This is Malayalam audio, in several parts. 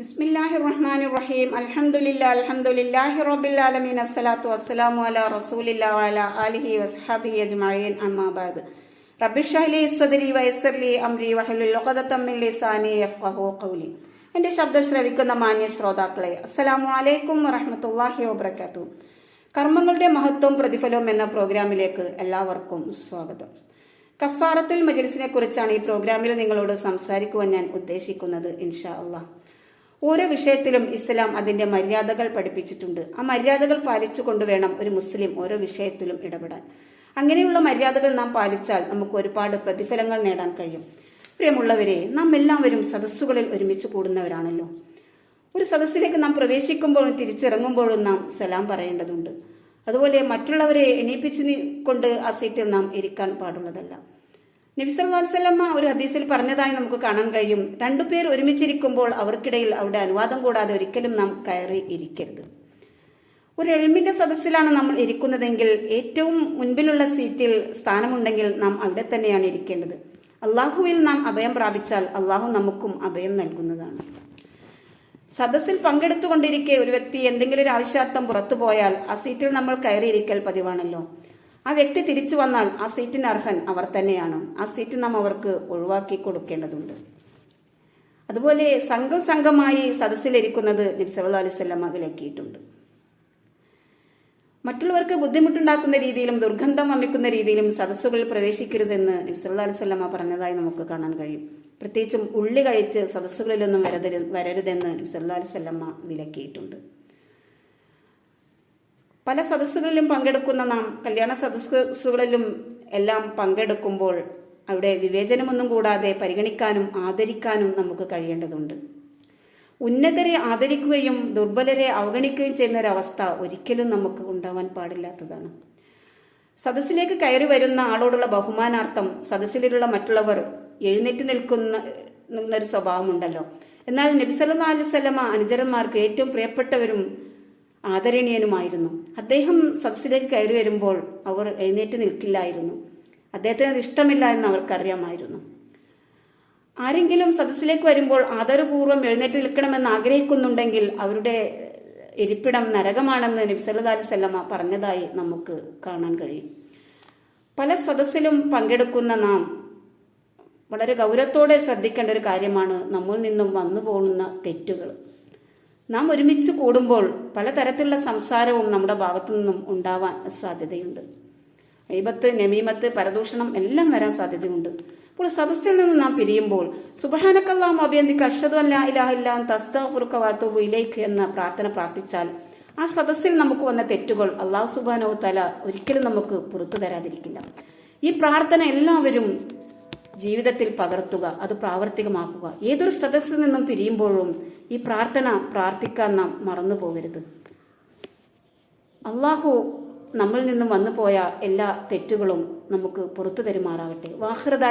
ബിസ്മില്ലാഹി റഹ്മാൻ റഹീം അലഹമുല്ല അൽഹംദുലില്ലാഹി റബ്ബിൽ ആലമീൻ. അസ്സലാത്തു വസ്സലാമു അലാ റസൂലില്ലാഹി വഅലാ ആലിഹി വസ്ഹബിഹി അജ്മഈൻ. അമ്മാ ബഅദ്. റബ്ബി ഷ്റഹ്ലി സ്വദരി വയസ്സിർ ലി അംരി വഹ്ലുൽ മിൻ ലിസാനി യഫ്ഖഹു ഖൗലി. എന്റെ ശബ്ദം ശ്രവിക്കുന്ന മാന്യ ശ്രോതാക്കളെ അസ്സലാമു അലൈക്കും വറഹ്മത്തുള്ളാഹി വബർക്കാത്തു കർമ്മങ്ങളുടെ മഹത്വം പ്രതിഫലവും എന്ന പ്രോഗ്രാമിലേക്ക് എല്ലാവർക്കും സ്വാഗതം. കഫാറത്തുൽ മജിൽസിനെ കുറിച്ചാണ് ഈ പ്രോഗ്രാമിൽ നിങ്ങളോട് സംസാരിക്കുവാൻ ഞാൻ ഉദ്ദേശിക്കുന്നത് ഇൻഷാ അള്ളാഹ്. ഓരോ വിഷയത്തിലും ഇസ്ലാം അതിന്റെ മര്യാദകൾ പഠിപ്പിച്ചിട്ടുണ്ട്. ആ മര്യാദകൾ പാലിച്ചുകൊണ്ട് വേണം ഒരു മുസ്ലിം ഓരോ വിഷയത്തിലും ഇടപെടാൻ. അങ്ങനെയുള്ള മര്യാദകൾ നാം പാലിച്ചാൽ നമുക്ക് ഒരുപാട് പ്രതിഫലങ്ങൾ നേടാൻ കഴിയും. പ്രിയമുള്ളവരെ നാം എല്ലാവരും സദസ്സുകളിൽ ഒരുമിച്ച് കൂടുന്നവരാണല്ലോ. ഒരു സദസ്സിലേക്ക് നാം പ്രവേശിക്കുമ്പോഴും തിരിച്ചിറങ്ങുമ്പോഴും നാം സലാം പറയേണ്ടതുണ്ട്. അതുപോലെ മറ്റുള്ളവരെ എണീപ്പിച്ചു കൊണ്ട് ആ സീറ്റിൽ നാം ഇരിക്കാൻ പാടുള്ളതല്ല. നബി സല്ലല്ലാഹു അലൈഹി വസല്ലമ ഒരു ഹദീസിൽ പറഞ്ഞതായി നമുക്ക് കാണാൻ കഴിയും. രണ്ടുപേർ ഒരുമിച്ചിരിക്കുമ്പോൾ അവർക്കിടയിൽ അവിടെ അനുവാദം കൂടാതെ ഒരിക്കലും നാം കയറി ഇരിക്കരുത്. ഒരു എൽമിന്റെ സദസ്സിലാണ് നമ്മൾ ഇരിക്കുന്നതെങ്കിൽ ഏറ്റവും മുൻപിലുള്ള സീറ്റിൽ സ്ഥാനമുണ്ടെങ്കിൽ നാം അവിടെ തന്നെയാണ് ഇരിക്കേണ്ടത്. അള്ളാഹുവിൽ നാം അഭയം പ്രാപിച്ചാൽ അള്ളാഹു നമുക്കും അഭയം നൽകുന്നതാണ്. സദസ്സിൽ പങ്കെടുത്തുകൊണ്ടിരിക്കെ ഒരു വ്യക്തി എന്തെങ്കിലും ഒരു ആവശ്യാർത്ഥം പുറത്തു പോയാൽ ആ സീറ്റിൽ നമ്മൾ കയറിയിരിക്കൽ പതിവാണല്ലോ. ആ വ്യക്തി തിരിച്ചു വന്നാൽ ആ സീറ്റിന് അർഹൻ അവർ തന്നെയാണ്. ആ സീറ്റ് നാം അവർക്ക് ഒഴിവാക്കി കൊടുക്കേണ്ടതുണ്ട്. അതുപോലെ സംഘം സംഘമായി സദസ്സിലിരിക്കുന്നത് നബി സല്ലല്ലാഹു അലൈഹി വസല്ലമ വിലക്കിയിട്ടുണ്ട് മറ്റുള്ളവർക്ക് ബുദ്ധിമുട്ടുണ്ടാക്കുന്ന രീതിയിലും ദുർഗന്ധം വമിക്കുന്ന രീതിയിലും സദസ്സുകളിൽ പ്രവേശിക്കരുതെന്ന് നബി സല്ലല്ലാഹു പറഞ്ഞതായി നമുക്ക് കാണാൻ കഴിയും. പ്രത്യേകിച്ചും ഉള്ളി കഴിച്ച് സദസ്സുകളിലൊന്നും വരരുത് വരരുതെന്ന് നബി സല്ലല്ലാഹു അലൈഹി വസല്ലമ വിലക്കിയിട്ടുണ്ട്. പല സദസ്സുകളിലും പങ്കെടുക്കുന്ന നാം കല്യാണ സദസ്സുകളിലും എല്ലാം പങ്കെടുക്കുമ്പോൾ അവിടെ വിവേചനമൊന്നും കൂടാതെ പരിഗണിക്കാനും ആദരിക്കാനും നമുക്ക് കഴിയേണ്ടതുണ്ട്. ഉന്നതരെ ആദരിക്കുകയും ദുർബലരെ അവഗണിക്കുകയും ചെയ്യുന്ന ഒരവസ്ഥ ഒരിക്കലും നമുക്ക് ഉണ്ടാവാൻ പാടില്ലാത്തതാണ്. സദസ്സിലേക്ക് കയറി വരുന്ന ആളോടുള്ള ബഹുമാനാർത്ഥം സദസ്സിലുള്ള മറ്റുള്ളവർ എഴുന്നേറ്റ് നിൽക്കുന്ന ഒരു സ്വഭാവമുണ്ടല്ലോ. എന്നാൽ നബിസല്ലാ അലുസല്ലമ അനുചരന്മാർക്ക് ഏറ്റവും പ്രിയപ്പെട്ടവരും ആദരണീയനുമായിരുന്നു. അദ്ദേഹം സദസ്സിലേക്ക് കയറി വരുമ്പോൾ അവർ എഴുന്നേറ്റ് നിൽക്കില്ലായിരുന്നു. അദ്ദേഹത്തിന് അത് ഇഷ്ടമില്ല എന്ന് അവർക്കറിയാമായിരുന്നു. ആരെങ്കിലും സദസ്സിലേക്ക് വരുമ്പോൾ ആദരപൂർവം എഴുന്നേറ്റ് നിൽക്കണമെന്ന് ആഗ്രഹിക്കുന്നുണ്ടെങ്കിൽ അവരുടെ ഇരിപ്പിടം നരകമാണെന്ന് നബി സല്ലല്ലാഹു അലൈഹി പറഞ്ഞതായി നമുക്ക് കാണാൻ കഴിയും. പല സദസ്സിലും പങ്കെടുക്കുന്ന നാം വളരെ ഗൗരവത്തോടെ ശ്രദ്ധിക്കേണ്ട ഒരു കാര്യമാണ് നമ്മിൽ നിന്നും വന്നു പോകുന്ന തെറ്റുകൾ. നാം ഒരുമിച്ച് കൂടുമ്പോൾ പലതരത്തിലുള്ള സംസാരവും നമ്മുടെ ഭാഗത്തു നിന്നും ഉണ്ടാവാൻ സാധ്യതയുണ്ട്. ഐബത്ത് നമീമത്ത് പരദൂഷണം എല്ലാം വരാൻ സാധ്യതയുണ്ട്. അപ്പോൾ സദസ്സിൽ നിന്ന് നാം പിരിയുമ്പോൾ സുബഹാനക്കല്ലാം അഭിയന്തിക്ക് അഷദു അല്ലാ ഇലാഹില്ലാൻ തസ്താഫുറുക്ക വാത്തുബു ഇലേക്ക് എന്ന പ്രാർത്ഥന പ്രാർത്ഥിച്ചാൽ ആ സദസ്സിൽ നമുക്ക് വന്ന തെറ്റുകൾ അള്ളാഹു സുബാനോ തല ഒരിക്കലും നമുക്ക് പുറത്തു തരാതിരിക്കില്ല. ഈ പ്രാർത്ഥന എല്ലാവരും ജീവിതത്തിൽ പകർത്തുക അത് പ്രാവർത്തികമാക്കുക. ഏതൊരു സദസ്സിൽ നിന്നും പിരിയുമ്പോഴും ഈ പ്രാർത്ഥന പ്രാർത്ഥിക്കാൻ നാം മറന്നു പോകരുത്. അള്ളാഹു നമ്മിൽ നിന്നും വന്നു പോയ എല്ലാ തെറ്റുകളും നമുക്ക് പുറത്തു തരുമാറാകട്ടെ. വാഹൃദ്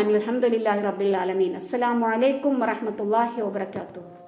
അനിൽഹമ്മദില്ലാഹി റബ്ബിൽ ആലമീൻ. അസ്സലാമു അലൈക്കും വറഹമത്തല്ലാഹി വബർക്കാത്തു